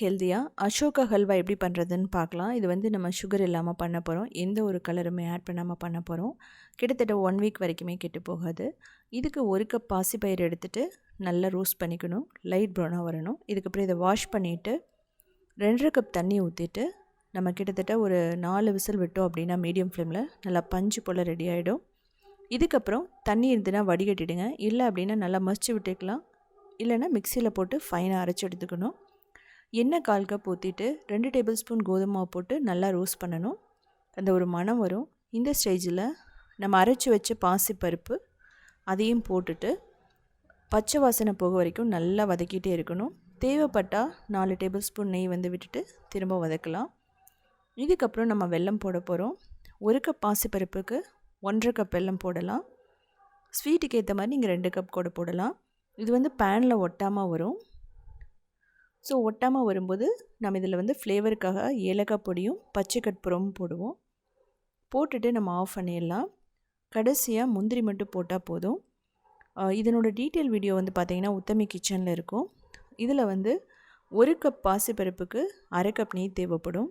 ஹெல்த்தியாக அசோகா ஹல்வா எப்படி பண்ணுறதுன்னு பார்க்கலாம். இது வந்து நம்ம சுகர் இல்லாமல் பண்ண போகிறோம் எந்த ஒரு கலருமே ஆட் பண்ணாமல் பண்ண போகிறோம் கிட்டத்தட்ட ஒன் வீக் வரைக்குமே கெட்டு போகாது. இதுக்கு ஒரு கப் பாசிப்பயிர் எடுத்துகிட்டு நல்லா ரோஸ்ட் பண்ணிக்கணும். லைட் ப்ரௌனாக வரணும். இதுக்கப்புறம் இதை வாஷ் பண்ணிவிட்டு ரெண்டரை கப் தண்ணி ஊற்றிட்டு நம்ம கிட்டத்தட்ட ஒரு நாலு விசில் விட்டோம் அப்படின்னா மீடியம் ஃப்ளேமில் நல்லா பஞ்சு போல் ரெடி ஆகிடும் இதுக்கப்புறம் தண்ணி இருந்துன்னா வடிகட்டிடுங்க. இல்லை அப்படின்னா நல்லா மசிச்சு விட்டுக்கலாம். இல்லைன்னா மிக்சியில் போட்டு ஃபைனாக அரைச்சி எடுத்துக்கணும். எண்ணெய் கால் கப் ஊற்றிட்டு ரெண்டு டேபிள் ஸ்பூன் கோதுமை மாவு போட்டு நல்லா ரோஸ்ட் பண்ணணும். அந்த ஒரு மணம் வரும். இந்த ஸ்டேஜில் நம்ம அரைச்சி வச்ச பாசிப்பருப்பு அதையும் போட்டுட்டு பச்சை வாசனை போக வரைக்கும் நல்லா வதக்கிட்டே இருக்கணும். தேவைப்பட்டால் நாலு டேபிள் ஸ்பூன் நெய் வந்து விட்டுட்டு திரும்ப வதக்கலாம். இதுக்கப்புறம் நம்ம வெல்லம் போட போகிறோம் ஒரு கப் பாசிப்பருப்புக்கு ஒன்றரை கப் வெல்லம் போடலாம். ஸ்வீட்டுக்கு ஏற்ற மாதிரி நீங்கள் ரெண்டு கப் கூட போடலாம். இது வந்து பேனில் ஒட்டாமல் வரும். ஸோ ஒட்டாமல் வரும்போது நம்ம இதில் வந்து ஃப்ளேவருக்காக ஏலக்காய் பொடியும் பச்சை கற்பூரமும் போடுவோம். போட்டுட்டு நம்ம ஆஃப் பண்ணிடலாம். கடைசியாக முந்திரி மட்டும் போட்டால் போதும். இதனோட டீட்டெயில் வீடியோ வந்து பார்த்திங்கன்னா உத்தமி கிச்சனில் இருக்கும். இதில் வந்து ஒரு கப் பாசிப்பருப்புக்கு அரை கப் நெய் தேவைப்படும்.